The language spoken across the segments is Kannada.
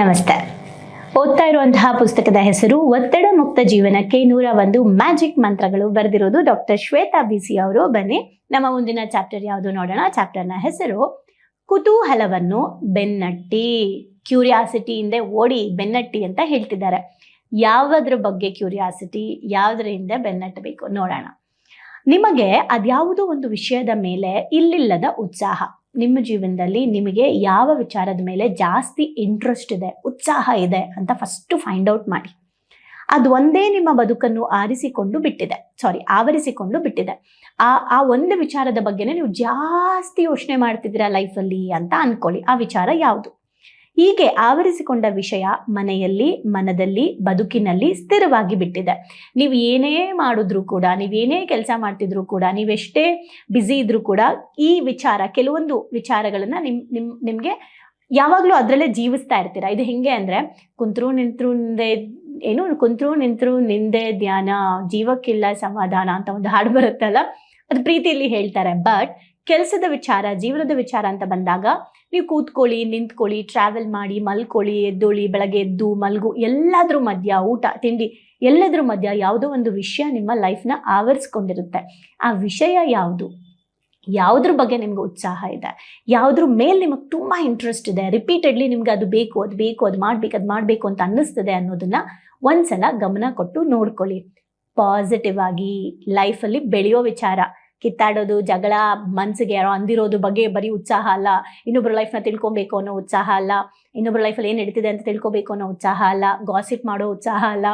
ನಮಸ್ತೆ. ಓದ್ತಾ ಇರುವಂತಹ ಪುಸ್ತಕದ ಹೆಸರು ಒತ್ತಡ ಮುಕ್ತ ಜೀವನಕ್ಕೆ ನೂರ ಒಂದು ಮ್ಯಾಜಿಕ್ ಮಂತ್ರಗಳು ಬರೆದಿರೋದು ಡಾಕ್ಟರ್ ಶ್ವೇತಾ ಬಿಸಿ ಅವರು. ಬನ್ನಿ, ನಮ್ಮ ಮುಂದಿನ ಚಾಪ್ಟರ್ ಯಾವುದು ನೋಡೋಣ. ಚಾಪ್ಟರ್ನ ಹೆಸರು ಕುತೂಹಲವನ್ನು ಬೆನ್ನಟ್ಟಿ. ಕ್ಯೂರಿಯಾಸಿಟಿ ಹಿಂದೆ ಓಡಿ ಬೆನ್ನಟ್ಟಿ ಅಂತ ಹೇಳ್ತಿದ್ದಾರೆ. ಯಾವುದ್ರ ಬಗ್ಗೆ ಕ್ಯೂರಿಯಾಸಿಟಿ, ಯಾವುದರಿಂದ ಬೆನ್ನಟ್ಟಬೇಕು ನೋಡೋಣ. ನಿಮಗೆ ಅದ್ಯಾವುದೋ ಒಂದು ವಿಷಯದ ಮೇಲೆ ಇಲ್ಲಿಲ್ಲದ ಉತ್ಸಾಹ. ನಿಮ್ಮ ಜೀವನದಲ್ಲಿ ನಿಮಗೆ ಯಾವ ವಿಚಾರದ ಮೇಲೆ ಜಾಸ್ತಿ ಇಂಟ್ರೆಸ್ಟ್ ಇದೆ, ಉತ್ಸಾಹ ಇದೆ ಅಂತ ಫಸ್ಟ್ ಫೈಂಡ್ ಔಟ್ ಮಾಡಿ. ಅದು ಒಂದೇ ನಿಮ್ಮ ಬದುಕನ್ನು ಆರಿಸಿಕೊಂಡು ಬಿಟ್ಟಿದೆ. ಸಾರಿ ಆವರಿಸಿಕೊಂಡು ಬಿಟ್ಟಿದೆ. ಆ ಆ ಒಂದು ವಿಚಾರದ ಬಗ್ಗೆನೇ ನೀವು ಜಾಸ್ತಿ ಯೋಚನೆ ಮಾಡ್ತಿದ್ದೀರಾ ಲೈಫಲ್ಲಿ ಅಂತ ಅನ್ಕೊಳ್ಳಿ. ಆ ವಿಚಾರ ಯಾವುದು? ಹೀಗೆ ಆವರಿಸಿಕೊಂಡ ವಿಷಯ ಮನೆಯಲ್ಲಿ, ಮನದಲ್ಲಿ, ಬದುಕಿನಲ್ಲಿ ಸ್ಥಿರವಾಗಿ ಬಿಟ್ಟಿದೆ. ನೀವು ಏನೇ ಮಾಡಿದ್ರು ಕೂಡ ನೀವೇನೇ ಕೆಲಸ ಮಾಡ್ತಿದ್ರು ಕೂಡ ನೀವೆಷ್ಟೇ ಬ್ಯುಸಿ ಇದ್ರೂ ಕೂಡ ಈ ವಿಚಾರ, ಕೆಲವೊಂದು ವಿಚಾರಗಳನ್ನು ನಿಮ್ ನಿಮ್, ನಿಮಗೆ ಯಾವಾಗಲೂ ಅದರಲ್ಲೇ ಜೀವಿಸ್ತಾ ಇರ್ತೀರಾ? ಇದು ಹೆಂಗೆ ಅಂದ್ರೆ, ಕುಂತ್ರು ನಿಂತ್ರು ನಿಂದೆ, ಏನು ಕುಂತ್ರು ನಿಂತ್ರು ನಿಂದೆ ಧ್ಯಾನ, ಜೀವಕ್ಕಿಲ್ಲ ಸಮಾಧಾನ ಅಂತ ಒಂದು ಹಾಡು ಬರುತ್ತಲ್ಲ, ಅದು ಪ್ರೀತಿಯಲ್ಲಿ ಹೇಳ್ತಾರೆ. ಬಟ್ ಕೆಲಸದ ವಿಚಾರ, ಜೀವನದ ವಿಚಾರ ಅಂತ ಬಂದಾಗ ನೀವು ಕೂತ್ಕೊಳ್ಳಿ, ನಿಂತ್ಕೊಳ್ಳಿ ಟ್ರಾವೆಲ್ ಮಾಡಿ, ಮಲ್ಕೊಳ್ಳಿ, ಎದ್ದೊಳಿ, ಬೆಳಗ್ಗೆ ಎದ್ದು, ಮಲ್ಗು, ಎಲ್ಲಾದ್ರೂ ಮಧ್ಯ ಊಟ, ತಿಂಡಿ, ಎಲ್ಲದ್ರ ಮಧ್ಯ ಯಾವುದೋ ಒಂದು ವಿಷಯ ನಿಮ್ಮ ಲೈಫ್ನ ಆವರಿಸ್ಕೊಂಡಿರುತ್ತೆ. ಆ ವಿಷಯ ಯಾವುದು? ಯಾವುದ್ರ ಬಗ್ಗೆ ನಿಮ್ಗೆ ಉತ್ಸಾಹ ಇದೆ? ಯಾವುದ್ರ ಮೇಲೆ ನಿಮಗೆ ತುಂಬ ಇಂಟ್ರೆಸ್ಟ್ ಇದೆ? ರಿಪೀಟೆಡ್ಲಿ ನಿಮ್ಗೆ ಅದು ಬೇಕು ಅದು ಬೇಕು, ಅದು ಮಾಡ್ಬೇಕು, ಅದು ಮಾಡಬೇಕು ಅಂತ ಅನ್ನಿಸ್ತದೆ ಅನ್ನೋದನ್ನ ಒಂದ್ಸಲ ಗಮನ ಕೊಟ್ಟು ನೋಡ್ಕೊಳ್ಳಿ. ಪಾಸಿಟಿವ್ ಆಗಿ ಲೈಫಲ್ಲಿ ಬೆಳೆಯೋ ವಿಚಾರ. ಕಿತ್ತಾಡೋದು, ಜಗಳ ಮನಸ್ಸಿಗೆ ಯಾರೋ ಅಂದಿರೋದು ಬಗ್ಗೆ ಬರೀ ಉತ್ಸಾಹ ಅಲ್ಲ. ಇನ್ನೊಬ್ಬರ ಲೈಫ್ನ ತಿಳ್ಕೊಬೇಕು ಅನ್ನೋ ಉತ್ಸಾಹ ಅಲ್ಲ. ಇನ್ನೊಬ್ಬರ ಲೈಫಲ್ಲಿ ಏನು ನಡೀತಿದೆ ಅಂತ ತಿಳ್ಕೊಬೇಕು ಅನ್ನೋ ಉತ್ಸಾಹ ಅಲ್ಲ. ಗಾಸಿಪ್ ಮಾಡೋ ಉತ್ಸಾಹ ಅಲ್ಲ.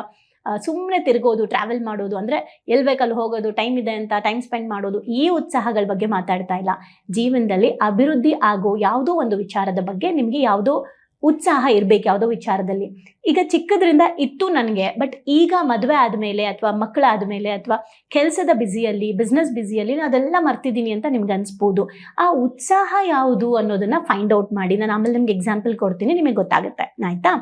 ಸುಮ್ಮನೆ ತಿರ್ಗೋದು ಟ್ರಾವೆಲ್ ಮಾಡೋದು ಅಂದರೆ ಎಲ್ಲಿ ಬೇಕಲ್ಲಿ ಹೋಗೋದು ಟೈಮ್ ಇದೆ ಅಂತ ಟೈಮ್ ಸ್ಪೆಂಡ್ ಮಾಡೋದು, ಈ ಉತ್ಸಾಹಗಳ ಬಗ್ಗೆ ಮಾತಾಡ್ತಾ ಇಲ್ಲ. ಜೀವನದಲ್ಲಿ ಅಭಿವೃದ್ಧಿ ಆಗೋ ಯಾವುದೋ ಒಂದು ವಿಚಾರದ ಬಗ್ಗೆ ನಿಮಗೆ ಯಾವುದೋ ಉತ್ಸಾಹ ಇರಬೇಕು ಯಾವುದೋ ವಿಚಾರದಲ್ಲಿ. ಈಗ ಚಿಕ್ಕದ್ರಿಂದ ಇತ್ತು ನನಗೆ ಬಟ್ ಈಗ ಮದುವೆ ಆದಮೇಲೆ ಅಥವಾ ಮಕ್ಕಳಾದಮೇಲೆ ಅಥವಾ ಕೆಲಸದ ಬ್ಯುಸಿಯಲ್ಲಿ ಬಿಸ್ನೆಸ್ ಬ್ಯುಸಿಯಲ್ಲಿ ನಾನು ಅದೆಲ್ಲ ಮರ್ತಿದ್ದೀನಿ ಅಂತ ನಿಮ್ಗೆ ಅನಿಸ್ಬೋದು. ಆ ಉತ್ಸಾಹ ಯಾವುದು ಅನ್ನೋದನ್ನ ಫೈಂಡ್ ಔಟ್ ಮಾಡಿ, ನಾನು ಆಮೇಲೆ ನಿಮ್ಗೆ ಎಕ್ಸಾಂಪಲ್ ಕೊಡ್ತೀನಿ, ನಿಮಗೆ ಗೊತ್ತಾಗುತ್ತೆ. ಆಯಿತಾ?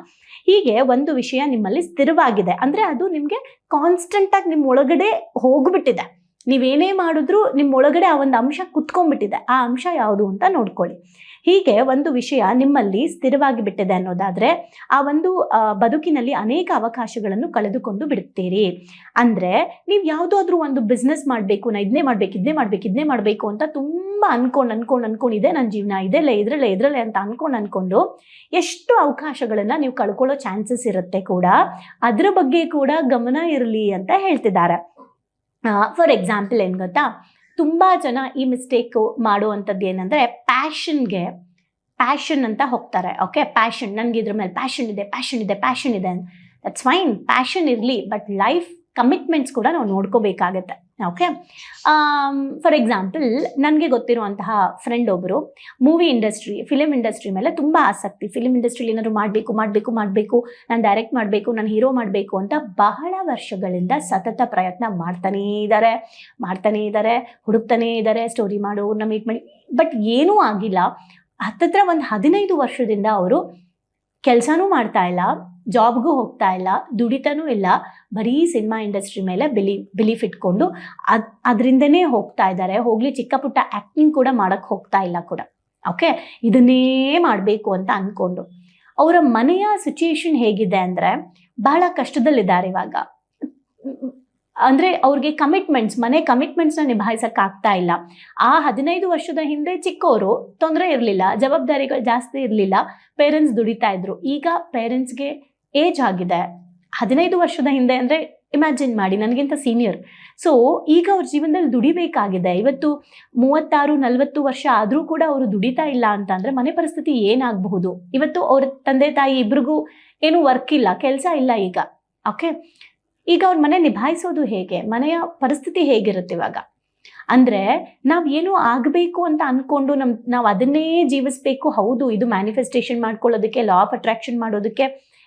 ಹೀಗೆ ಒಂದು ವಿಷಯ ನಿಮ್ಮಲ್ಲಿ ಸ್ಥಿರವಾಗಿದೆ. ಅಂದರೆ ಅದು ನಿಮಗೆ ಕಾನ್ಸ್ಟೆಂಟಾಗಿ ನಿಮ್ಮ ಒಳಗಡೆ ಹೋಗ್ಬಿಟ್ಟಿದೆ. ನೀವೇನೇ ಮಾಡಿದ್ರೂ ನಿಮ್ಮ ಒಳಗಡೆ ಆ ಒಂದು ಅಂಶ ಕುತ್ಕೊಂಡ್ಬಿಟ್ಟಿದೆ. ಆ ಅಂಶ ಯಾವುದು ಅಂತ ನೋಡ್ಕೊಳ್ಳಿ. ಹೀಗೆ ಒಂದು ವಿಷಯ ನಿಮ್ಮಲ್ಲಿ ಸ್ಥಿರವಾಗಿ ಬಿಟ್ಟಿದೆ ಅನ್ನೋದಾದ್ರೆ ಆ ಒಂದು ಬದುಕಿನಲ್ಲಿ ಅನೇಕ ಅವಕಾಶಗಳನ್ನು ಕಳೆದುಕೊಂಡು ಬಿಡುತ್ತೀರಿ. ಅಂದ್ರೆ ನೀವು ಯಾವುದಾದ್ರೂ ಒಂದು ಬಿಸ್ನೆಸ್ ಮಾಡಬೇಕು, ನಾ ಇದನ್ನೇ ಮಾಡ್ಬೇಕು ಇದನ್ನೇ ಮಾಡ್ಬೇಕು ಇದನ್ನೇ ಮಾಡಬೇಕು ಅಂತ ತುಂಬಾ ಅನ್ಕೊಂಡು ಅನ್ಕೊಂಡು ಅನ್ಕೊಂಡಿದೆ ನನ್ನ ಜೀವನ. ಇದೆಲ್ಲ ಇದ್ರಲ್ಲೇ, ಇದರಲ್ಲೇ ಅಂತ ಅನ್ಕೊಂಡು ಅನ್ಕೊಂಡು ಎಷ್ಟು ಅವಕಾಶಗಳನ್ನ ನೀವು ಕಳ್ಕೊಳ್ಳೋ ಚಾನ್ಸಸ್ ಇರುತ್ತೆ ಕೂಡ, ಅದ್ರ ಬಗ್ಗೆ ಕೂಡ ಗಮನ ಇರಲಿ ಅಂತ ಹೇಳ್ತಿದ್ದಾರೆ. ಫಾರ್ ಎಕ್ಸಾಂಪಲ್ ಏನು ಗೊತ್ತಾ? ತುಂಬ ಜನ ಈ ಮಿಸ್ಟೇಕ್ ಮಾಡುವಂಥದ್ದು ಏನಂದರೆ ಪ್ಯಾಷನ್ಗೆ ಪ್ಯಾಷನ್ ಅಂತ ಹೋಗ್ತಾರೆ ಓಕೆ ಪ್ಯಾಷನ್ ನನಗೆ ಇದ್ರ ಮೇಲೆ ಪ್ಯಾಷನ್ ಇದೆ ಪ್ಯಾಷನ್ ಇದೆ ಪ್ಯಾಷನ್ ಇದೆ ದಟ್ಸ್ ಫೈನ್ ಪ್ಯಾಷನ್ ಇರಲಿ ಬಟ್ ಲೈಫ್ ಕಮಿಟ್ಮೆಂಟ್ಸ್ ಕೂಡ ನಾವು ನೋಡ್ಕೋಬೇಕಾಗತ್ತೆ. ಓಕೆ ಫಾರ್ ಎಕ್ಸಾಂಪಲ್ ನನಗೆ ಗೊತ್ತಿರುವಂತಹ ಫ್ರೆಂಡ್ ಒಬ್ಬರು ಮೂವಿ ಇಂಡಸ್ಟ್ರಿ ಫಿಲಿಮ್ ಇಂಡಸ್ಟ್ರಿ ಮೇಲೆ ತುಂಬ ಆಸಕ್ತಿ. ಫಿಲಮ್ ಇಂಡಸ್ಟ್ರಿಲಿ ಏನಾದ್ರು ಮಾಡಬೇಕು ಮಾಡಬೇಕು ಮಾಡಬೇಕು, ನಾನು ಡೈರೆಕ್ಟ್ ಮಾಡಬೇಕು, ನಾನು ಹೀರೋ ಮಾಡಬೇಕು ಅಂತ ಬಹಳ ವರ್ಷಗಳಿಂದ ಸತತ ಪ್ರಯತ್ನ ಮಾಡ್ತಾನೇ ಇದ್ದಾರೆ ಮಾಡ್ತಾನೇ ಇದ್ದಾರೆ ಹುಡುಕ್ತಾನೇ ಇದ್ದಾರೆ ಸ್ಟೋರಿ ಮಾಡು ಅವ್ರನ್ನ ಮೀಟ್ ಮಾಡಿ. ಬಟ್ ಏನೂ ಆಗಿಲ್ಲ. ಹತ್ತತ್ರ ಒಂದು ಹದಿನೈದು ವರ್ಷದಿಂದ ಅವರು ಕೆಲಸನೂ ಮಾಡ್ತಾ ಇಲ್ಲ. ಜಾಬ್ಗೂ ಹೋಗ್ತಾ ಇಲ್ಲ, ದುಡಿತಾನೂ ಇಲ್ಲ, ಬರೀ ಸಿನಿಮಾ ಇಂಡಸ್ಟ್ರಿ ಮೇಲೆ ಬಿಲಿ, ಬಿಲೀಫ್ ಇಟ್ಕೊಂಡು ಅದ್, ಅದರಿಂದನೇ ಹೋಗ್ತಾ ಇದ್ದಾರೆ. ಹೋಗ್ಲಿ, ಚಿಕ್ಕ ಪುಟ್ಟ ಆ್ಯಕ್ಟಿಂಗ್ ಕೂಡ ಮಾಡಕ್ಕೆ ಹೋಗ್ತಾ ಇಲ್ಲ ಕೂಡ. ಓಕೆ? ಇದನ್ನೇ ಮಾಡಬೇಕು ಅಂತ ಅಂದ್ಕೊಂಡು ಅವರ ಮನೆಯ ಸಿಚುಯೇಷನ್ ಹೇಗಿದೆ ಅಂದರೆ, ಬಹಳ ಕಷ್ಟದಲ್ಲಿದ್ದಾರೆ ಇವಾಗ. ಅಂದರೆ ಅವ್ರಿಗೆ ಕಮಿಟ್ಮೆಂಟ್ಸ್ ಮನೆ ಕಮಿಟ್ಮೆಂಟ್ಸ್ನ ನಿಭಾಯಿಸೋಕ್ಕಾಗ್ತಾ ಇಲ್ಲ. ಆ ಹದಿನೈದು ವರ್ಷದ ಹಿಂದೆ ಚಿಕ್ಕವರು ತೊಂದರೆ ಇರಲಿಲ್ಲ, ಜವಾಬ್ದಾರಿಗಳು ಜಾಸ್ತಿ ಇರಲಿಲ್ಲ ಪೇರೆಂಟ್ಸ್ ದುಡಿತಾ ಇದ್ರು. ಈಗ ಪೇರೆಂಟ್ಸ್ಗೆ ಏಜ್ ಆಗಿದೆ. ಹದಿನೈದು ವರ್ಷದ ಹಿಂದೆ ಅಂದ್ರೆ ಇಮ್ಯಾಜಿನ್ ಮಾಡಿ, ನನಗಿಂತ ಸೀನಿಯರ್ ಸೊ ಈಗ ಅವ್ರ ಜೀವನದಲ್ಲಿ ದುಡಿಬೇಕಾಗಿದೆ. ಇವತ್ತು ಮೂವತ್ತಾರು, ನಲವತ್ತು ವರ್ಷ ಆದರೂ ಕೂಡ ಅವರು ದುಡಿತಾ ಇಲ್ಲ ಅಂತ ಮನೆ ಪರಿಸ್ಥಿತಿ ಏನಾಗಬಹುದು? ಇವತ್ತು ಅವ್ರ ತಂದೆ, ತಾಯಿ ಇಬ್ರಿಗೂ ಏನು ವರ್ಕ್ ಇಲ್ಲ, ಕೆಲಸ ಇಲ್ಲ ಈಗ. ಓಕೆ ಈಗ ಅವ್ರ ಮನೆ ನಿಭಾಯಿಸೋದು ಹೇಗೆ? ಮನೆಯ ಪರಿಸ್ಥಿತಿ ಹೇಗಿರುತ್ತೆ ಇವಾಗ? ಅಂದ್ರೆ ನಾವು ಏನೋ ಆಗಬೇಕು ಅಂತ ಅಂದ್ಕೊಂಡು ನಮ್ ನಾವು ಅದನ್ನೇ ಜೀವಿಸ್ಬೇಕು. ಹೌದು, ಇದು ಮ್ಯಾನಿಫೆಸ್ಟೇಷನ್ ಮಾಡ್ಕೊಳ್ಳೋದಕ್ಕೆ ಲಾ ಆಫ್ ಅಟ್ರಾಕ್ಷನ್ ಮಾಡೋದಕ್ಕೆ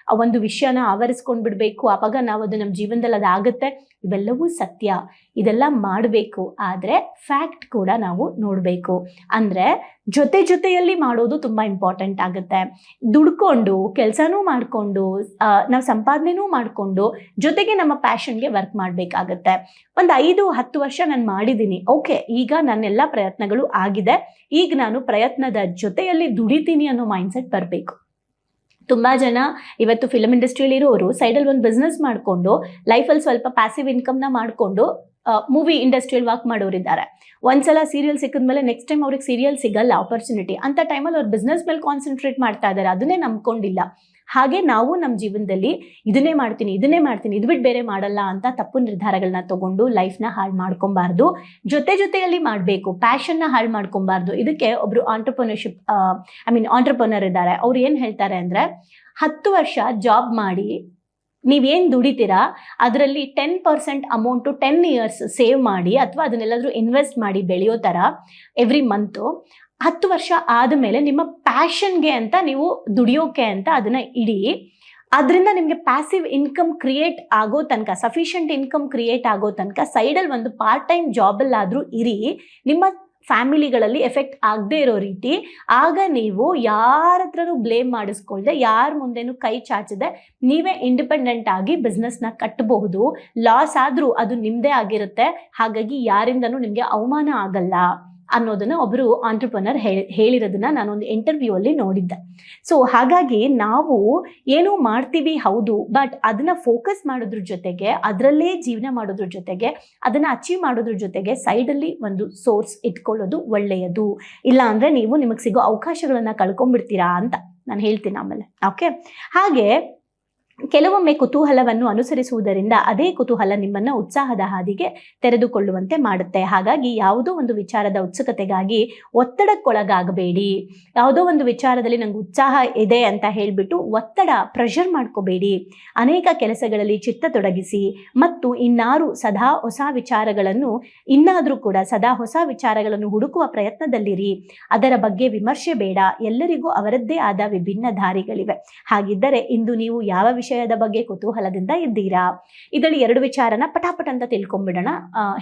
ಆ ಒಂದು ವಿಷಯನ ಆವರಿಸ್ಕೊಂಡ್ ಬಿಡ್ಬೇಕು ಅವಾಗ ನಾವು ಅದು ನಮ್ಮ ಜೀವನದಲ್ಲಿ ಅದಾಗುತ್ತೆ ಇವೆಲ್ಲವೂ ಸತ್ಯ. ಇದೆಲ್ಲ ಮಾಡಬೇಕು, ಆದರೆ ಫ್ಯಾಕ್ಟ್ ಕೂಡ ನಾವು ನೋಡಬೇಕು. ಅಂದರೆ ಜೊತೆ ಜೊತೆಯಲ್ಲಿ ಮಾಡೋದು ತುಂಬ ಇಂಪಾರ್ಟೆಂಟ್ ಆಗುತ್ತೆ. ದುಡ್ಕೊಂಡು, ಕೆಲಸನೂ ಮಾಡಿಕೊಂಡು ನಾವು ಸಂಪಾದನೆನೂ ಮಾಡಿಕೊಂಡು ಜೊತೆಗೆ ನಮ್ಮ ಪ್ಯಾಷನ್ಗೆ ವರ್ಕ್ ಮಾಡಬೇಕಾಗತ್ತೆ. ಒಂದು ಐದು, ಹತ್ತು ವರ್ಷ ನಾನು ಮಾಡಿದ್ದೀನಿ ಓಕೆ ಈಗ ನನ್ನೆಲ್ಲ ಪ್ರಯತ್ನಗಳು ಆಗಿದೆ, ಈಗ ನಾನು ಪ್ರಯತ್ನದ ಜೊತೆಯಲ್ಲಿ ದುಡಿತೀನಿ ಅನ್ನೋ ಮೈಂಡ್ಸೆಟ್ ಬರಬೇಕು. ತುಂಬಾ ಜನ ಇವತ್ತು ಫಿಲಮ್ ಇಂಡಸ್ಟ್ರಿಯಲ್ಲಿ ಇರೋರು ಸೈಡಲ್ಲಿ ಒಂದು ಬಿಸ್ನೆಸ್ ಮಾಡಿಕೊಂಡು ಲೈಫಲ್ಲಿ ಸ್ವಲ್ಪ ಪ್ಯಾಸಿವ್ ಇನ್ಕಮ್ನ ಮಾಡಿಕೊಂಡು ಮೂವಿ ಇಂಡಸ್ಟ್ರಿಯಲ್ಲಿ ವರ್ಕ್ ಮಾಡೋರಿದ್ದಾರೆ ಒಂದ್ಸಲ ಸೀರಿಯಲ್ ಸಿಕ್ಕಿದ್ಮೇಲೆ ನೆಕ್ಸ್ಟ್ ಟೈಮ್ ಅವ್ರಿಗೆ ಸೀರಿಯಲ್ ಸಿಗಲ್ಲ ಆಪರ್ಚುನಿಟಿ ಅಂತ ಟೈಮಲ್ಲಿ ಅವ್ರು ಬಿಸ್ನೆಸ್ ಮೇಲೆ ಕಾನ್ಸಂಟ್ರೇಟ್ ಮಾಡ್ತಾ ಇದ್ದಾರೆ ಅದನ್ನೇ ನಂಬ್ಕೊಂಡಿಲ್ಲ. ಹಾಗೆ ನಾವು ನಮ್ಮ ಜೀವನದಲ್ಲಿ ಇದನ್ನೇ ಮಾಡ್ತೀನಿ ಇದನ್ನೇ ಮಾಡ್ತೀನಿ ಇದು ಬಿಟ್ಟು ಬೇರೆ ಮಾಡಲ್ಲ ಅಂತ ತಪ್ಪು ನಿರ್ಧಾರಗಳನ್ನ ತಗೊಂಡು ಲೈಫ್ನ ಹಾಳು ಮಾಡ್ಕೊಬಾರ್ದು ಜೊತೆ ಜೊತೆಯಲ್ಲಿ ಮಾಡಬೇಕು ಪ್ಯಾಷನ್ನ ಹಾಳು ಮಾಡ್ಕೊಬಾರ್ದು ಇದಕ್ಕೆ ಒಬ್ರು ಆಂಟ್ರಪ್ರನರ್ಶಿಪ್ ಐ ಮೀನ್ ಆಂಟ್ರಪ್ರನರ್ ಇದ್ದಾರೆ. ಅವ್ರು ಏನು ಹೇಳ್ತಾರೆ ಅಂದರೆ, ಹತ್ತು ವರ್ಷ ಜಾಬ್ ಮಾಡಿ, ನೀವೇನು ದುಡಿತೀರಾ, ಅದರಲ್ಲಿ ten percent amount ten years save ಮಾಡಿ, ಅಥವಾ ಅದನ್ನೆಲ್ಲಾದ್ರೂ ಇನ್ವೆಸ್ಟ್ ಮಾಡಿ ಬೆಳೆಯೋ ಥರ ಎವ್ರಿ ಮಂತು ಹತ್ತು ವರ್ಷ ಆದಮೇಲೆ ನಿಮ್ಮ ಪ್ಯಾಷನ್ಗೆ ಅಂತ ನೀವು ದುಡಿಯೋಕೆ ಅಂತ ಅದನ್ನ ಇಡಿ. ಅದರಿಂದ ನಿಮಗೆ ಪ್ಯಾಸಿವ್ ಇನ್ಕಮ್ ಕ್ರಿಯೇಟ್ ಆಗೋ ತನಕ ಸಫಿಷಿಯಂಟ್ ಇನ್ಕಮ್ ಕ್ರಿಯೇಟ್ ಆಗೋ ತನಕ ಸೈಡಲ್ಲಿ ಒಂದು ಪಾರ್ಟ್ ಟೈಮ್ ಜಾಬಲ್ಲಾದರೂ ಇರಿ. ನಿಮ್ಮ ಫ್ಯಾಮಿಲಿಗಳಲ್ಲಿ ಎಫೆಕ್ಟ್ ಆಗದೆ ಇರೋ ರೀತಿ. ಆಗ ನೀವು ಯಾರ ಹತ್ರನೂ ಬ್ಲೇಮ್ ಮಾಡಿಸ್ಕೊಳ್ದೆ, ಯಾರ ಮುಂದೆನೂ ಕೈ ಚಾಚದೆ, ನೀವೇ ಇಂಡಿಪೆಂಡೆಂಟ್ ಆಗಿ ಬಿಸ್ನೆಸ್ನ ಕಟ್ಟಬಹುದು ಲಾಸ್ ಆದರೂ ಅದು ನಿಮ್ಮದೇ ಆಗಿರುತ್ತೆ. ಹಾಗಾಗಿ ಯಾರಿಂದನೂ ನಿಮಗೆ ಅವಮಾನ ಆಗಲ್ಲ. ಅನ್ನೋದನ್ನ ಒಬ್ಬರು ಆಂಟ್ರಪ್ರನರ್ ಹೇಳಿರೋದನ್ನ ನಾನೊಂದು ಇಂಟರ್ವ್ಯೂ ಅಲ್ಲಿ ನೋಡಿದ್ದೆ. ಸೊ ಹಾಗಾಗಿ ನಾವು ಏನೋ ಮಾಡ್ತೀವಿ ಹೌದು ಬಟ್ ಅದನ್ನ ಫೋಕಸ್ ಮಾಡೋದ್ರ ಜೊತೆಗೆ, ಅದರಲ್ಲೇ ಜೀವನ ಮಾಡೋದ್ರ ಜೊತೆಗೆ, ಅದನ್ನ ಅಚೀವ್ ಮಾಡೋದ್ರ ಜೊತೆಗೆ ಸೈಡಲ್ಲಿ ಒಂದು ಸೋರ್ಸ್ ಇಟ್ಕೊಳ್ಳೋದು ಒಳ್ಳೆಯದು. ಇಲ್ಲ ಅಂದ್ರೆ ನೀವು ನಿಮಗೆ ಸಿಗೋ ಅವಕಾಶಗಳನ್ನ ಕಳ್ಕೊಂಡ್ಬಿಡ್ತೀರಾ ಅಂತ ನಾನು ಹೇಳ್ತೀನಿ ಆಮೇಲೆ ಓಕೆ ಹಾಗೆ ಕೆಲವೊಮ್ಮೆ ಕುತೂಹಲವನ್ನು ಅನುಸರಿಸುವುದರಿಂದ ಅದೇ ಕುತೂಹಲ ನಿಮ್ಮನ್ನ ಉತ್ಸಾಹದ ಹಾದಿಗೆ ತೆರೆದುಕೊಳ್ಳುವಂತೆ ಮಾಡುತ್ತೆ. ಹಾಗಾಗಿ ಯಾವುದೋ ಒಂದು ವಿಚಾರದ ಉತ್ಸುಕತೆಗಾಗಿ ಒತ್ತಡಕ್ಕೊಳಗಾಗಬೇಡಿ. ಯಾವುದೋ ಒಂದು ವಿಚಾರದಲ್ಲಿ ನಂಗೆ ಉತ್ಸಾಹ ಇದೆ ಅಂತ ಹೇಳಿಬಿಟ್ಟು ಒತ್ತಡ ಪ್ರೆಷರ್ ಮಾಡ್ಕೋಬೇಡಿ. ಅನೇಕ ಕೆಲಸಗಳಲ್ಲಿ ಚಿತ್ತ ತೊಡಗಿಸಿ ಮತ್ತು ಇನ್ನಾರು ಸದಾ ಹೊಸ ವಿಚಾರಗಳನ್ನು, ಇನ್ನಾದರೂ ಕೂಡ ಸದಾ ಹೊಸ ವಿಚಾರಗಳನ್ನು ಹುಡುಕುವ ಪ್ರಯತ್ನದಲ್ಲಿರಿ. ಅದರ ಬಗ್ಗೆ ವಿಮರ್ಶೆ ಬೇಡ. ಎಲ್ಲರಿಗೂ ಅವರದ್ದೇ ಆದ ವಿಭಿನ್ನ ದಾರಿಗಳಿವೆ ಹಾಗಿದ್ದರೆ ಇಂದು ನೀವು ಯಾವ ವಿಷಯದ ಬಗ್ಗೆ ಕುತೂಹಲದಿಂದ ಇದ್ದೀರಾ ಇದರಲ್ಲಿ ಎರಡು ವಿಚಾರನ ಪಟಾಪಟ ಅಂತ ತಿಳ್ಕೊಂಡ್ಬಿಡೋಣ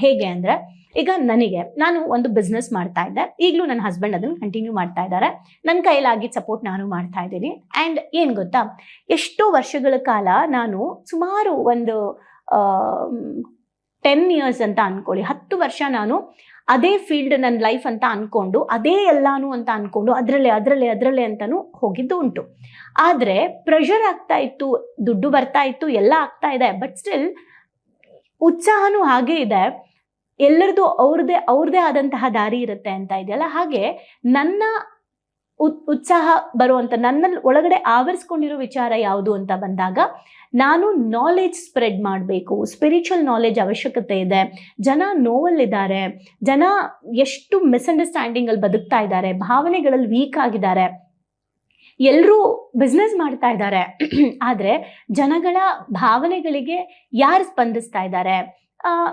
ಹೇಗೆ ಅಂದ್ರೆ, ಈಗ ನನಗೆ ನಾನು ಒಂದು ಬಿಸ್ನೆಸ್ ಮಾಡ್ತಾ ಇದ್ದೆ. ಈಗಲೂ ನನ್ನ ಹಸ್ಬೆಂಡ್ ಅದನ್ನು ಕಂಟಿನ್ಯೂ ಮಾಡ್ತಾ ಇದ್ದಾರೆ. ನನ್ನ ಕೈಲಾಗಿ ಸಪೋರ್ಟ್ ನಾನು ಮಾಡ್ತಾ ಇದ್ದೀನಿ. ಆ್ಯಂಡ್ ಏನು ಗೊತ್ತಾ? ಎಷ್ಟೋ ವರ್ಷಗಳ ಕಾಲ ನಾನು ಸುಮಾರು ಒಂದು ಟೆನ್ ಇಯರ್ಸ್ ಅಂತ ಅಂದ್ಕೊಳ್ಳಿ ಹತ್ತು ವರ್ಷ ನಾನು ಅದೇ ಫೀಲ್ಡ್ ನನ್ನ ಲೈಫ್ ಅಂತ ಅನ್ಕೊಂಡು, ಅದೇ ಎಲ್ಲಾನು ಅಂತ ಅನ್ಕೊಂಡು, ಅದರಲ್ಲೇ ಅದರಲ್ಲೇ ಅದರಲ್ಲೇ ಅಂತಾನು ಹೋಗಿದ್ದು ಉಂಟು. ಆದರೆ ಪ್ರೆಷರ್ ಆಗ್ತಾ ಇತ್ತು, ದುಡ್ಡು ಬರ್ತಾ ಇತ್ತು, ಎಲ್ಲ ಆಗ್ತಾ ಇದೆ ಬಟ್ ಸ್ಟಿಲ್ ಉತ್ಸಾಹನೂ ಹಾಗೆ ಇದೆ. ಎಲ್ಲರದು ಅವ್ರದೇ ಅವ್ರದೇ ಆದಂತಹ ದಾರಿ ಇರುತ್ತೆ ಅಂತ ಇದೆಯಲ್ಲ? ಹಾಗೆ ನನ್ನ ಉತ್ಸಾಹ ಬರುವಂಥ ನನ್ನಲ್ಲಿ ಒಳಗಡೆ ಆವರಿಸ್ಕೊಂಡಿರೋ ವಿಚಾರ ಯಾವುದು ಅಂತ ಬಂದಾಗ, ನಾನು ನಾಲೆಜ್ ಸ್ಪ್ರೆಡ್ ಮಾಡಬೇಕು ಸ್ಪಿರಿಚುವಲ್ ನಾಲೆಜ್ ಅವಶ್ಯಕತೆ ಇದೆ, ಜನ ನೋವಲ್ಲಿದ್ದಾರೆ, ಜನ ಎಷ್ಟು ಮಿಸ್ಅಂಡರ್ಸ್ಟ್ಯಾಂಡಿಂಗಲ್ಲಿ ಬದುಕ್ತಾ ಇದ್ದಾರೆ, ಭಾವನೆಗಳಲ್ಲಿ ವೀಕ್ ಆಗಿದ್ದಾರೆ ಎಲ್ಲರೂ ಬಿಸ್ನೆಸ್ ಮಾಡ್ತಾ ಇದ್ದಾರೆ, ಆದರೆ ಜನಗಳ ಭಾವನೆಗಳಿಗೆ ಯಾರು ಸ್ಪಂದಿಸ್ತಾ ಇದ್ದಾರೆ?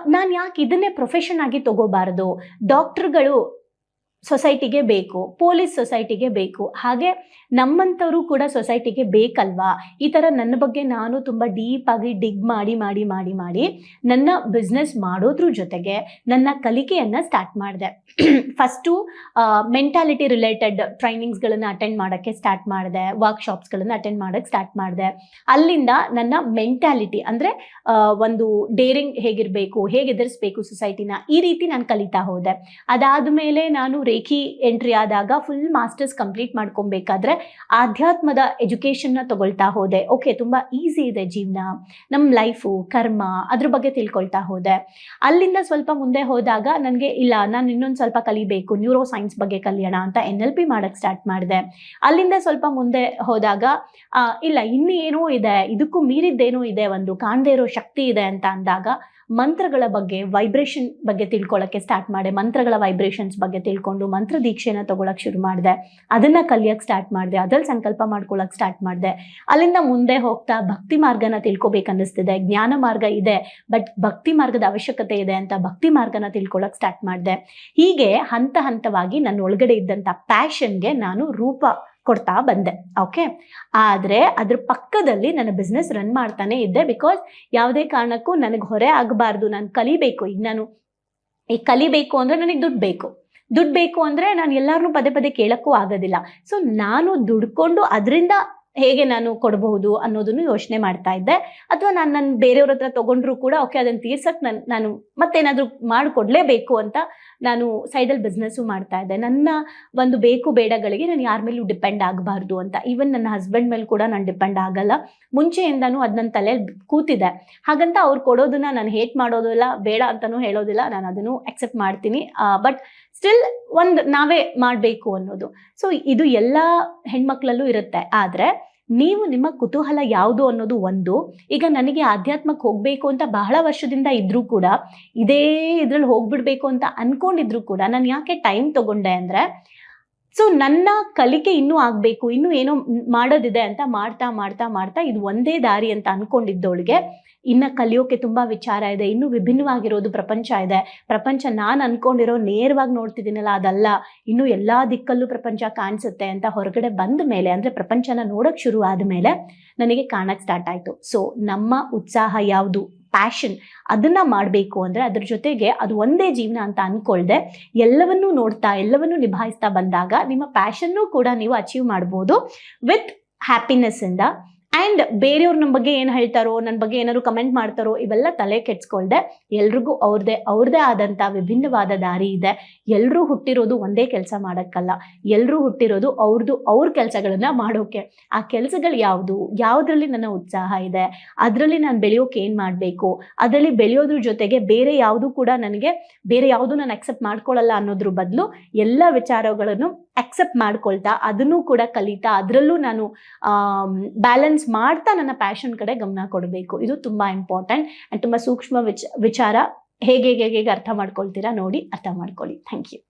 ನಾನು ಯಾಕೆ ಇದನ್ನೇ ಪ್ರೊಫೆಷನ್ ಆಗಿ ತಗೋಬಾರದು? ಡಾಕ್ಟರ್ಗಳು ಸೊಸೈಟಿಗೆ ಬೇಕು ಪೊಲೀಸ್ ಸೊಸೈಟಿಗೆ ಬೇಕು. ಹಾಗೆ ನಮ್ಮಂಥವರು ಕೂಡ ಸೊಸೈಟಿಗೆ ಬೇಕಲ್ವಾ? ಈ ಥರ ನನ್ನ ಬಗ್ಗೆ ನಾನು ತುಂಬ ಡೀಪ್ ಆಗಿ ಡಿಗ್ ಮಾಡಿ ಮಾಡಿ ಮಾಡಿ ಮಾಡಿ ನನ್ನ ಬಿಸ್ನೆಸ್ ಮಾಡೋದ್ರ ಜೊತೆಗೆ ನನ್ನ ಕಲಿಕೆಯನ್ನು ಸ್ಟಾರ್ಟ್ ಮಾಡಿದೆ. ಫಸ್ಟು ಮೆಂಟಾಲಿಟಿ ರಿಲೇಟೆಡ್ ಟ್ರೈನಿಂಗ್ಸ್ಗಳನ್ನು ಅಟೆಂಡ್ ಮಾಡೋಕ್ಕೆ ಸ್ಟಾರ್ಟ್ ಮಾಡಿದೆ ವರ್ಕ್ಶಾಪ್ಸ್ಗಳನ್ನು ಅಟೆಂಡ್ ಮಾಡೋಕ್ಕೆ ಸ್ಟಾರ್ಟ್ ಮಾಡಿದೆ. ಅಲ್ಲಿಂದ ನನ್ನ ಮೆಂಟಾಲಿಟಿ ಅಂದರೆ ಒಂದು ಡೇರಿಂಗ್ ಹೇಗಿರಬೇಕು, ಹೇಗೆ ಎದುರಿಸ್ಬೇಕು ಸೊಸೈಟಿನ ಈ ರೀತಿ ನಾನು ಕಲಿತಾ ಹೋದೆ. ಅದಾದ ಮೇಲೆ ನಾನು ರೇಖಿ ಎಂಟ್ರಿ ಆದಾಗ ಫುಲ್ ಮಾಸ್ಟರ್ಸ್ ಕಂಪ್ಲೀಟ್ ಮಾಡ್ಕೊಬೇಕಾದ್ರೆ ಆಧ್ಯಾತ್ಮದ ಎಜುಕೇಷನ್ನ ತಗೊಳ್ತಾ ಹೋದೆ. ಓಕೆ ತುಂಬ ಈಸಿ ಇದೆ ಜೀವನ. ನಮ್ಮ ಲೈಫು ಕರ್ಮ ಅದ್ರ ಬಗ್ಗೆ ತಿಳ್ಕೊಳ್ತಾ ಹೋದೆ. ಅಲ್ಲಿಂದ ಸ್ವಲ್ಪ ಮುಂದೆ ಹೋದಾಗ ನನಗೆ, ಇಲ್ಲ, ನಾನು ಇನ್ನೊಂದು ಸ್ವಲ್ಪ ಕಲಿಬೇಕು ನ್ಯೂರೋ ಸೈನ್ಸ್ ಬಗ್ಗೆ ಕಲಿಯೋಣ ಅಂತ ಎನ್ ಎಲ್ ಪಿ ಮಾಡೋಕ್ಕೆ ಸ್ಟಾರ್ಟ್ ಮಾಡಿದೆ. ಅಲ್ಲಿಂದ ಸ್ವಲ್ಪ ಮುಂದೆ ಹೋದಾಗ ಇಲ್ಲ ಇನ್ನೂ ಏನೋ ಇದೆ, ಇದಕ್ಕೂ ಮೀರಿದ್ದೇನೋ ಇದೆ, ಒಂದು ಕಾಣದೇ ಇರೋ ಶಕ್ತಿ ಇದೆ ಅಂತ ಅಂದಾಗ ಮಂತ್ರಗಳ ಬಗ್ಗೆ ವೈಬ್ರೇಷನ್ ಬಗ್ಗೆ ತಿಳ್ಕೊಳ್ಳೋಕ್ಕೆ ಸ್ಟಾರ್ಟ್ ಮಾಡಿದೆ. ಮಂತ್ರಗಳ ವೈಬ್ರೇಷನ್ಸ್ ಬಗ್ಗೆ ತಿಳ್ಕೊಂಡು ಮಂತ್ರ ದೀಕ್ಷೆನ ತಗೊಳಕ್ ಶುರು ಮಾಡಿದೆ. ಅದನ್ನ ಕಲಿಯೋಕ್ಕೆ ಸ್ಟಾರ್ಟ್ ಮಾಡಿದೆ. ಅದ್ರಲ್ಲಿ ಸಂಕಲ್ಪ ಮಾಡ್ಕೊಳಕ್ ಸ್ಟಾರ್ಟ್ ಮಾಡಿದೆ. ಅಲ್ಲಿಂದ ಮುಂದೆ ಹೋಗ್ತಾ ಭಕ್ತಿ ಮಾರ್ಗನ ತಿಳ್ಕೊಬೇಕನ್ನಿಸ್ತಿದೆ. ಜ್ಞಾನ ಮಾರ್ಗ ಇದೆ ಬಟ್ ಭಕ್ತಿ ಮಾರ್ಗದ ಅವಶ್ಯಕತೆ ಇದೆ ಅಂತ ಭಕ್ತಿ ಮಾರ್ಗನ ತಿಳ್ಕೊಳಕ್ ಸ್ಟಾರ್ಟ್ ಮಾಡಿದೆ. ಹೀಗೆ ಹಂತ ಹಂತವಾಗಿ ನನ್ನ ಒಳಗಡೆ ಇದ್ದಂಥ ಪ್ಯಾಷನ್ಗೆ ನಾನು ರೂಪ ಕೊಡ್ತಾ ಬಂದೆ ಓಕೆ ಆದರೆ ಅದ್ರ ಪಕ್ಕದಲ್ಲಿ ನನ್ನ ಬಿಸ್ನೆಸ್ ರನ್ ಮಾಡ್ತಾನೆ ಇದ್ದೆ ಬಿಕಾಸ್ ಯಾವುದೇ ಕಾರಣಕ್ಕೂ ನನಗೆ ಹೊರೆ ಆಗಬಾರ್ದು, ನಾನು ಕಲಿಬೇಕು. ಈಗ ನಾನು, ಈಗ ಕಲಿಬೇಕು ಅಂದರೆ ನನಗೆ ದುಡ್ಡು ಬೇಕು. ದುಡ್ಡು ಬೇಕು ಅಂದರೆ ನಾನು ಎಲ್ಲರನ್ನೂ ಪದೇ ಪದೇ ಕೇಳೋಕ್ಕೂ ಆಗೋದಿಲ್ಲ. ಸೊ ನಾನು ದುಡ್ಕೊಂಡು ಅದರಿಂದ ಹೇಗೆ ನಾನು ಕೊಡಬಹುದು ಅನ್ನೋದನ್ನು ಯೋಚನೆ ಮಾಡ್ತಾ ಇದ್ದೆ. ಅಥವಾ ನಾನು ನನ್ನ ಬೇರೆಯವ್ರ ಹತ್ರ ತೊಗೊಂಡ್ರು ಕೂಡ ಓಕೆ ಅದನ್ನು ತೀರ್ಸಕ್ಕೆ ನಾನು ನಾನು ಮತ್ತೇನಾದರೂ ಮಾಡಿಕೊಡ್ಲೇಬೇಕು ಅಂತ ನಾನು ಸೈಡಲ್ಲಿ ಬಿಸ್ನೆಸ್ಸು ಮಾಡ್ತಾ ಇದ್ದೆ. ನನ್ನ ಒಂದು ಬೇಕು ಬೇಡಗಳಿಗೆ ನಾನು ಯಾರ ಮೇಲೂ ಡಿಪೆಂಡ್ ಆಗಬಾರ್ದು ಅಂತ. ಈವನ್ ನನ್ನ ಹಸ್ಬೆಂಡ್ ಮೇಲೆ ಕೂಡ ನಾನು ಡಿಪೆಂಡ್ ಆಗಲ್ಲ. ಮುಂಚೆಯಿಂದನೂ ಅದು ನನ್ನ ತಲೆಯಲ್ಲಿ ಕೂತಿದೆ. ಹಾಗಂತ ಅವ್ರು ಕೊಡೋದನ್ನ ನಾನು ಹೇಟ್ ಮಾಡೋದಿಲ್ಲ ಬೇಡ ಅಂತಲೂ ಹೇಳೋದಿಲ್ಲ. ನಾನು ಅದನ್ನು ಅಕ್ಸೆಪ್ಟ್ ಮಾಡ್ತೀನಿ. ಬಟ್ ಸ್ಟಿಲ್ ಒಂದು ನಾವೇ ಮಾಡಬೇಕು ಅನ್ನೋದು. ಸೊ ಇದು ಎಲ್ಲ ಹೆಣ್ಮಕ್ಳಲ್ಲೂ ಇರುತ್ತೆ. ಆದರೆ, ನೀವು ನಿಮ್ಮ ಕುತೂಹಲ ಯಾವುದು ಅನ್ನೋದು ಒಂದು. ಈಗ ನನಗೆ ಆಧ್ಯಾತ್ಮಕ್ಕೆ ಹೋಗಬೇಕು ಅಂತ ಬಹಳ ವರ್ಷದಿಂದ ಇದ್ರೂ ಕೂಡ, ಇದೇ ಇದ್ರಲ್ಲಿ ಹೋಗ್ಬಿಡ್ಬೇಕು ಅಂತ ಅನ್ಕೊಂಡಿದ್ರು ಕೂಡ, ನಾನು ಯಾಕೆ ಟೈಮ್ ತಗೊಂಡೆ ಅಂದರೆ ಸೊ ನನ್ನ ಕಲಿಕೆ ಇನ್ನೂ ಆಗಬೇಕು, ಇನ್ನೂ ಏನೋ ಮಾಡೋದಿದೆ ಅಂತ ಮಾಡ್ತಾ ಮಾಡ್ತಾ ಮಾಡ್ತಾ ಇದು ಒಂದೇ ದಾರಿ ಅಂತ ಅನ್ಕೊಂಡಿದ್ದೋಳಿಗೆ ಇನ್ನು ಕಲಿಯೋಕೆ ತುಂಬ ವಿಚಾರ ಇದೆ, ಇನ್ನೂ ವಿಭಿನ್ನವಾಗಿರೋದು ಪ್ರಪಂಚ ಇದೆ. ಪ್ರಪಂಚ ನಾನು ಅನ್ಕೊಂಡಿರೋ ನೇರವಾಗಿ ನೋಡ್ತಿದ್ದೀನಲ್ಲ, ಅದಲ್ಲ. ಇನ್ನೂ ಎಲ್ಲ ದಿಕ್ಕಲ್ಲೂ ಪ್ರಪಂಚ ಕಾಣಿಸುತ್ತೆ ಅಂತ ಹೊರಗಡೆ ಬಂದ ಮೇಲೆ, ಅಂದರೆ ಪ್ರಪಂಚನ ನೋಡೋಕ್ಕೆ ಶುರು ಆದ ಮೇಲೆ ನನಗೆ ಕಾಣಕ್ಕೆ ಸ್ಟಾರ್ಟ್ ಆಯಿತು. ಸೊ ನಮ್ಮ ಉತ್ಸಾಹ ಯಾವುದು? ಪ್ಯಾಷನ್ ಅದನ್ನ ಮಾಡಬೇಕು ಅಂದ್ರೆ ಅದ್ರ ಜೊತೆಗೆ ಅದು ಒಂದೇ ಜೀವನ ಅಂತ ಅನ್ಕೊಳ್ದೆ ಎಲ್ಲವನ್ನೂ ನೋಡ್ತಾ, ಎಲ್ಲವನ್ನೂ ನಿಭಾಯಿಸ್ತಾ ಬಂದಾಗ ನಿಮ್ಮ ಪ್ಯಾಷನ್ನು ಕೂಡ ನೀವು ಅಚೀವ್ ಮಾಡ್ಬೋದು ವಿತ್ ಹ್ಯಾಪಿನೆಸ್ಸಿಂದ ಆ್ಯಂಡ್ ಬೇರೆಯವ್ರು ನಮ್ಮ ಬಗ್ಗೆ ಏನು ಹೇಳ್ತಾರೋ ನನ್ನ ಬಗ್ಗೆ ಏನಾದ್ರು ಕಮೆಂಟ್ ಮಾಡ್ತಾರೋ, ಇವೆಲ್ಲ ತಲೆ ಕೆಡ್ಸ್ಕೊಳ್ದೆ. ಎಲ್ರಿಗೂ ಅವ್ರದೇ ಅವ್ರದೇ ಆದಂಥ ವಿಭಿನ್ನವಾದ ದಾರಿ ಇದೆ. ಎಲ್ಲರೂ ಹುಟ್ಟಿರೋದು ಒಂದೇ ಕೆಲಸ ಮಾಡೋಕ್ಕಲ್ಲ. ಎಲ್ಲರೂ ಹುಟ್ಟಿರೋದು ಅವ್ರದ್ದು ಅವ್ರ ಕೆಲಸಗಳನ್ನು ಮಾಡೋಕೆ. ಆ ಕೆಲಸಗಳು ಯಾವುದು? ಯಾವುದ್ರಲ್ಲಿ ನನ್ನ ಉತ್ಸಾಹ ಇದೆ? ಅದರಲ್ಲಿ ನಾನು ಬೆಳೆಯೋಕೆ ಏನು ಮಾಡಬೇಕು? ಅದರಲ್ಲಿ ಬೆಳೆಯೋದ್ರ ಜೊತೆಗೆ ಬೇರೆ ಯಾವುದು ಕೂಡ ನನಗೆ, ಬೇರೆ ಯಾವುದು ನಾನು ಅಕ್ಸೆಪ್ಟ್ ಮಾಡ್ಕೊಳ್ಳಲ್ಲ ಅನ್ನೋದ್ರ ಬದಲು ಎಲ್ಲ ವಿಚಾರಗಳನ್ನು ಅಕ್ಸೆಪ್ಟ್ ಮಾಡ್ಕೊಳ್ತಾ, ಅದನ್ನು ಕೂಡ ಕಲಿತಾ, ಅದರಲ್ಲೂ ನಾನು ಬ್ಯಾಲೆನ್ಸ್ ಮಾಡ್ತಾ ನನ್ನ ಪ್ಯಾಷನ್ ಕಡೆ ಗಮನ ಕೊಡಬೇಕು. ಇದು ತುಂಬ ಇಂಪಾರ್ಟೆಂಟ್ ಆ್ಯಂಡ್ ತುಂಬ ಸೂಕ್ಷ್ಮ ವಿಚ, ವಿಚಾರ ಹೇಗೆ ಹೇಗೆ ಹೇಗೆ ಅರ್ಥ ಮಾಡ್ಕೊಳ್ತೀರಾ ನೋಡಿ ಅರ್ಥ ಮಾಡ್ಕೊಳ್ಳಿ. Thank you